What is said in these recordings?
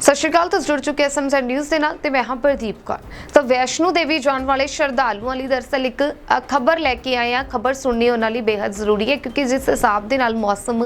ਸਤਿ ਸ਼੍ਰੀ ਅਕਾਲ, ਤੁਸੀਂ ਜੁੜ ਚੁੱਕੇ ਐਸਐਮਜ਼ੈਡ ਨਿਊਜ਼ ਦੇ ਨਾਲ ਤੇ ਮੈਂ ਹਾਂ ਪ੍ਰਦੀਪ ਕੌਰ। ਤਾਂ ਵੈਸ਼ਨੂ ਦੇਵੀ ਜਾਣ ਵਾਲੇ ਸ਼ਰਧਾਲੂਆਂ ਲਈ ਦਰਸਲ ਇੱਕ ਖਬਰ ਲੈ ਕੇ ਆਏ ਆ ਖਬਰ ਸੁਣਨੀ ਉਹਨਾਂ ਲਈ ਬੇहद ਜ਼ਰੂਰੀ ਹੈ ਕਿਉਂਕਿ ਜਿਸ ਹਿਸਾਬ ਦੇ ਨਾਲ ਮੌਸਮ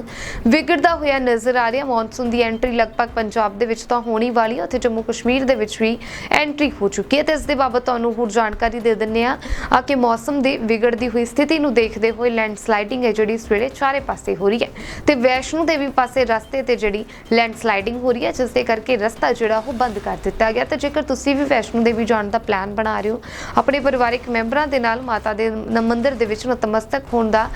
ਵਿਗੜਦਾ ਹੋਇਆ ਨਜ਼ਰ ਆ ਰਿਹਾ, ਮੌਨਸੂਨ ਦੀ ਐਂਟਰੀ ਲਗਭਗ ਪੰਜਾਬ ਦੇ ਵਿੱਚ ਤਾਂ ਹੋਣੀ ਵਾਲੀ ਹੈ ਉੱਥੇ ਜੰਮੂ ਕਸ਼ਮੀਰ ਦੇ ਵਿੱਚ ਵੀ ਐਂਟਰੀ ਹੋ ਚੁੱਕੀ ਹੈ ਤੇ ਇਸ ਦੇ ਬਾਬਤ ਤੁਹਾਨੂੰ ਹੋਰ ਜਾਣਕਾਰੀ ਦੇ ਦਿੰਨੇ ਆ ਆ ਕਿ ਮੌਸਮ ਦੀ ਵਿਗੜਦੀ ਹੋਈ ਸਥਿਤੀ ਨੂੰ ਦੇਖਦੇ ਹੋਏ ਲੈਂਡਸਲਾਈਡਿੰਗ ਹੈ ਜਿਹੜੀ ਸਵੇਰੇ ਚਾਰੇ ਪਾਸੇ ਹੋ ਰਹੀ ਹੈ। ਤੇ ਵੈਸ਼ਨੂ ਦੇਵੀ ਪਾਸੇ ਰਸਤੇ ਤੇ ਜਿਹੜੀ ਲੈਂਡਸਲਾਈਡਿੰਗ ਹੋ ਰਹੀ ਹੈ, ਜਿਸ ਦੇ ਕਰਕੇ ਰਸਤਾ ਜਿਹੜਾ ਉਹ ਬੰਦ ਕਰ ਦਿੱਤਾ ਗਿਆ ਤੇ ਜੇਕਰ ਤੁਸੀਂ ਵੀ ਵੈਸ਼ਨੂ ਦੇਵੀ ਜਾਣ ਦਾ ਪਲਾਨ ਬਣਾ ਰਹੇ ਹੋ ਆਪਣੇ ਪਰਿਵਾਰਿਕ ਮੈਂਬਰਾਂ ਦੇ ਨਾਲ ਮਾਤਾ ਦੇ ਮੰਦਿਰ ਦੇ ਵਿੱਚ ਨਤਮਸਤਕ ਹੋਣ ਦਾ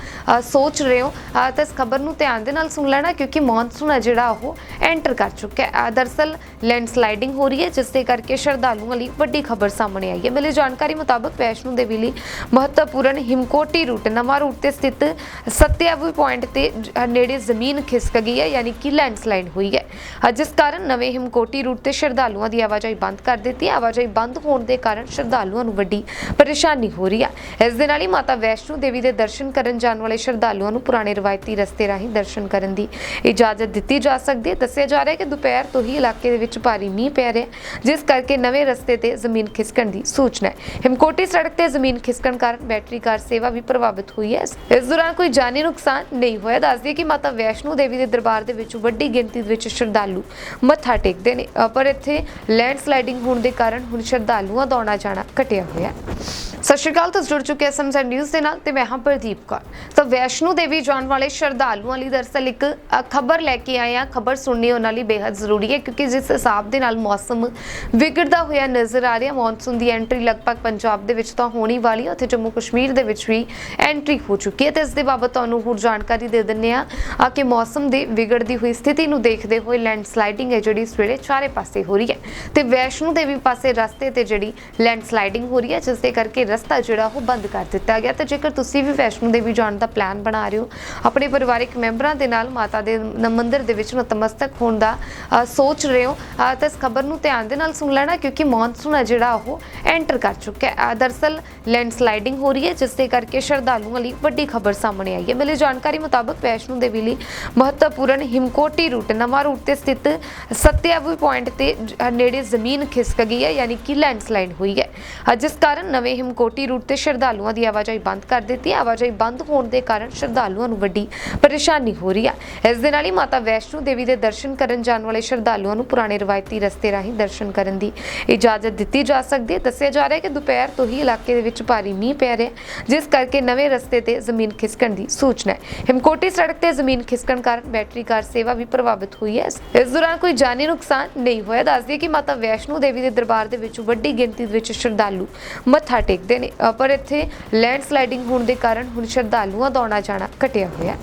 ਸੋਚ ਰਹੇ ਹੋ ਤਾਂ ਇਸ ਖਬਰ ਨੂੰ ਧਿਆਨ ਦੇ ਨਾਲ ਸੁਣ ਲੈਣਾ ਕਿਉਂਕਿ ਮੌਨਸੂਨ ਹੈ ਜਿਹੜਾ ਉਹ ਐਂਟਰ ਕਰ ਚੁੱਕਿਆ ਹੈ। ਅ, ਦਰਅਸਲ ਲੈਂਡ ਹੋ ਰਹੀ ਹੈ ਜਿਸ ਦੇ ਕਰਕੇ ਸ਼ਰਧਾਲੂਆਂ ਲਈ ਵੱਡੀ ਖਬਰ ਸਾਹਮਣੇ ਆਈ ਹੈ। ਮਿਲੀ ਜਾਣਕਾਰੀ ਮੁਤਾਬਕ ਵੈਸ਼ਨੂ ਦੇਵੀ ਲਈ ਮਹੱਤਵਪੂਰਨ ਹਿਮਕੋਟੀ ਰੂਟ ਨਵਾਂ ਰੂਟ ਤੇ ਸਥਿਤ ਸਤਿਆਵੀ ਪੁਆਇੰਟ ਤੇ ਨੇੜੇ ਜ਼ਮੀਨ ਖਿਸਕ ਗਈ ਹੈ ਯਾਨੀ ਕਿ ਲੈਂਡਸਲਾਈਡ ਹੋਈ ਹੈ। ਜਿਸ ਕਾਰਨ ਨਵੇਂ ਹਿਮਕੋਟੀ ਕੋਟੀ ਰੂਟ ਤੇ ਸ਼ਰਧਾਲੂਆਂ ਦੀ ਆਵਾਜਾਈ ਬੰਦ ਕਰ ਦਿੱਤੀ। ਆਵਾਜਾਈ ਬੰਦ ਹੋਣ ਦੇ ਕਾਰਨ ਸ਼ਰਧਾਲੂਆਂ ਨੂੰ ਵੱਡੀ ਪਰੇਸ਼ਾਨੀ ਹੋ ਰਹੀ ਹੈ ਇਸ ਦੇ ਨਾਲ ਹੀ ਮਾਤਾ ਵੈਸ਼ਨੂ ਦੇਵੀ ਦੇ ਦਰਸ਼ਨ ਕਰਨ ਜਾਣ ਵਾਲੇ ਸ਼ਰਧਾਲੂਆਂ ਨੂੰ ਪੁਰਾਣੇ ਰਵਾਇਤੀ ਰਸਤੇ ਰਾਹੀਂ ਦਰਸ਼ਨ ਕਰਨ ਦੀ ਇਜਾਜ਼ਤ ਦਿੱਤੀ ਜਾ ਸਕਦੀ ਹੈ। ਦੱਸਿਆ ਜਾ ਰਿਹਾ ਹੈ ਕਿ ਦੁਪਹਿਰ ਤੋਂ ਹੀ ਇਲਾਕੇ ਦੇ ਵਿੱਚ ਭਾਰੀ ਮੀਂਹ ਪੈ ਰਿਹਾ ਹੈ, ਜਿਸ ਕਰਕੇ ਨਵੇਂ ਰਸਤੇ ਤੇ ਜ਼ਮੀਨ ਖਿਸਕਣ ਦੀ ਸੂਚਨਾ ਹੈ। ਹਿਮਕੋਟੀ ਸੜਕ ਤੇ ਜ਼ਮੀਨ ਖਿਸਕਣ ਕਾਰਨ ਬੈਟਰੀ ਕਾਰ ਸੇਵਾ ਵੀ ਪ੍ਰਭਾਵਿਤ ਹੋਈ ਹੈ। ਇਸ ਦੌਰਾਨ ਕੋਈ ਜਾਨੀ ਨੁਕਸਾਨ ਨਹੀਂ ਹੋਇਆ। ਦੱਸਦੀ ਕਿ ਮਾਤਾ ਵੈਸ਼ਨੂ ਦੇਵੀ ਦੇ ਦਰਬਾਰ ਦੇ ਵਿੱਚ ਵੱਡੀ ਗਿਣਤੀ ਵਿੱਚ ਸ਼ਰਧਾਲੂ ਮੱਥਾ ਟੇਕਦੇ ਨੇ। ਪਰ ਇੱਥੇ ਲੈਂਡ ਸਲਾਈਡਿੰਗ ਹੋਣ ਦੇ ਕਾਰਨ ਹੁਣ ਸ਼ਰਧਾਲੂਆਂ ਦਾ ਆਉਣਾ ਜਾਣਾ ਘਟਿਆ ਹੋਇਆ ਹੈ। ਸਤਿ ਸ਼੍ਰੀ ਅਕਾਲ, ਤੁਸੀਂ ਜੁੜ ਚੁੱਕੇ ਐਸਐਮਜ਼ੈਡ ਨਿਊਜ਼ ਦੇ ਨਾਲ ਤੇ ਮੈਂ ਹਾਂ ਪ੍ਰਦੀਪ ਕੌਰ। ਤਾਂ ਵੈਸ਼ਨੂ ਦੇਵੀ ਜਾਣ ਵਾਲੇ ਸ਼ਰਧਾਲੂਆਂ ਲਈ ਦਰਅਸਲ ਇੱਕ ਖਬਰ ਲੈ ਕੇ ਆਏ ਆ ਖਬਰ ਸੁਣਨੀ ਉਹਨਾਂ ਲਈ ਬੇहद ਜ਼ਰੂਰੀ ਹੈ ਕਿਉਂਕਿ ਜਿਸ ਹਿਸਾਬ ਦੇ ਨਾਲ ਮੌਸਮ ਵਿਗੜਦਾ ਹੋਇਆ ਨਜ਼ਰ ਆ ਰਿਹਾ, ਮੌਨਸੂਨ ਦੀ ਐਂਟਰੀ ਲਗਭਗ ਪੰਜਾਬ ਦੇ ਵਿੱਚ ਤਾਂ ਹੋਣੀ ਵਾਲੀ ਹੈ। ਉੱਥੇ ਜੰਮੂ ਕਸ਼ਮੀਰ ਦੇ ਵਿੱਚ ਵੀ ਐਂਟਰੀ ਹੋ ਚੁੱਕੀ ਹੈ ਤੇ ਇਸ ਦੇ ਬਾਬਤ ਤੁਹਾਨੂੰ ਹੋਰ ਜਾਣਕਾਰੀ ਦੇ ਦਿੰਨੇ ਆ ਕਿ ਮੌਸਮ ਦੇ ਵਿਗੜਦੀ ਹੋਈ ਸਥਿਤੀ ਨੂੰ ਦੇਖਦੇ ਹੋਏ ਲੈਂਡਸਲਾਈਡਿੰਗ ਹੈ ਜਿਹੜੀ ਸਵੇਰੇ ਚਾਰੇ ਪਾਸੇ ਹੋ ਰਹੀ ਹੈ ਤੇ ਵੈਸ਼ਨੂ ਦੇਵੀ ਪਾਸੇ ਰਸਤੇ ਤੇ ਜਿਹੜੀ ਲੈਂਡ ਸਲਾਈਡਿੰਗ ਹੋ ਰਹੀ ਹੈ ਜਿਸ ਦੇ ਕਰਕੇ ਰਸਤਾ ਜਿਹੜਾ ਉਹ ਬੰਦ ਕਰ ਦਿੱਤਾ ਗਿਆ। ਤੇ ਜੇਕਰ ਤੁਸੀਂ ਵੀ ਵੈਸ਼ਨੂ ਦੇਵੀ ਜਾਣ ਦਾ ਪਲਾਨ ਬਣਾ ਰਹੇ ਹੋ ਆਪਣੇ ਪਰਿਵਾਰਿਕ ਮੈਂਬਰਾਂ ਦੇ ਨਾਲ ਮਾਤਾ ਦੇ ਮੰਦਿਰ ਦੇ ਵਿੱਚ ਨਤਮਸਤਕ ਹੋਣ ਦਾ ਸੋਚ ਰਹੇ ਹੋ ਤਾਂ ਇਸ ਖਬਰ ਨੂੰ ਧਿਆਨ ਦੇ ਨਾਲ ਸੁਣ ਲੈਣਾ ਕਿਉਂਕਿ ਮੌਨਸੂਨ ਹੈ ਜਿਹੜਾ ਉਹ ਐਂਟਰ ਕਰ ਚੁੱਕਿਆ ਹੈ। ਅ, ਦਰਅਸਲ ਲੈਂਡ ਸਲਾਈਡਿੰਗ ਹੋ ਰਹੀ ਹੈ ਜਿਸ ਦੇ ਕਰਕੇ ਸ਼ਰਧਾਲੂਆਂ ਲਈ ਵੱਡੀ ਖਬਰ ਸਾਹਮਣੇ ਆਈ ਹੈ। ਮਿਲੀ ਜਾਣਕਾਰੀ ਮੁਤਾਬਕ ਵੈਸ਼ਨੂ ਦੇਵੀ ਲਈ ਮਹੱਤਵਪੂਰਨ ਹਿਮਕੋਟੀ ਰੂਟ ਨਵਾਂ ਰੂਟ ਤੇ ਸਥਿਤ ਸਤਿਆਵੀ ਪੁਆਇੰਟ ਤੇ ਨੇੜੇ ਜ਼ਮੀਨ ਖਿਸਕ ਗਈ ਹੈ, ਯਾਨੀ ਕਿ ਲੈਂਡਸਲਾਈਡ ਹੋਈ ਹੈ। ਜਿਸ ਕਾਰਨ ਨਵੇਂ ਹਿਮਕੋਟੀ ਰੂਟ ਤੇ ਸ਼ਰਧਾਲੂਆਂ ਦੀ ਆਵਾਜਾਈ ਬੰਦ ਕਰ ਦਿੱਤੀ। ਆਵਾਜਾਈ ਬੰਦ ਹੋਣ ਦੇ ਕਾਰਨ ਸ਼ਰਧਾਲੂਆਂ ਨੂੰ ਵੱਡੀ ਪਰੇਸ਼ਾਨੀ ਹੋ ਰਹੀ ਹੈ। ਇਸ ਦੇ ਨਾਲ ਹੀ ਮਾਤਾ ਵੈਸ਼ਨੂ ਦੇਵੀ ਦੇ ਦਰਸ਼ਨ ਕਰਨ ਜਾਣ ਵਾਲੇ ਸ਼ਰਧਾਲੂਆਂ ਨੂੰ ਪੁਰਾਣੇ ਰਵਾਇਤੀ ਰਸਤੇ ਰਾਹੀਂ ਦਰਸ਼ਨ ਕਰਨ ਦੀ ਇਜਾਜ਼ਤ ਦਿੱਤੀ ਜਾ ਸਕਦੀ ਹੈ। ਦੱਸਿਆ ਜਾ ਰਿਹਾ ਹੈ ਕਿ ਦੁਪਹਿਰ ਤੋਂ ਹੀ ਇਲਾਕੇ ਦੇ ਵਿੱਚ ਭਾਰੀ ਮੀਂਹ ਪੈ ਰਿਹਾ ਹੈ, ਜਿਸ ਕਰਕੇ ਨਵੇਂ ਰਸਤੇ ਤੇ ਜ਼ਮੀਨ ਖਿਸਕਣ ਦੀ ਸੂਚਨਾ ਹੈ। ਹਿਮਕੋਟੀ ਸੜਕ ਤੇ ਜ਼ਮੀਨ ਖਿਸਕਣ ਕਾਰਨ ਬੈਟਰੀ ਕਾਰ ਸੇਵਾ ਵੀ ਪ੍ਰਭਾਵਿਤ ਹੋਈ ਹੈ। ਇਸ ਦੌਰਾਨ ਕੋਈ ਜਾਨੀ ਨੁਕਸਾਨ ਨੁਕਸਾਨ ਨਹੀਂ ਹੋਇਆ। ਦੱਸਦੀ ਕਿ ਮਾਤਾ ਵੈਸ਼ਨੂ ਦੇਵੀ ਦੇ ਦਰਬਾਰ ਦੇ ਵਿੱਚ ਵੱਡੀ ਗਿਣਤੀ ਦੇ ਵਿੱਚ ਸ਼ਰਧਾਲੂ ਮੱਥਾ ਟੇਕਦੇ ਨੇ ਪਰ ਇੱਥੇ ਲੈਂਡਸਲਾਈਡਿੰਗ ਹੋਣ ਦੇ ਕਾਰਨ ਹੁਣ ਸ਼ਰਧਾਲੂਆਂ ਦਾ ਆਉਣਾ ਜਾਣਾ ਘਟਿਆ ਹੋਇਆ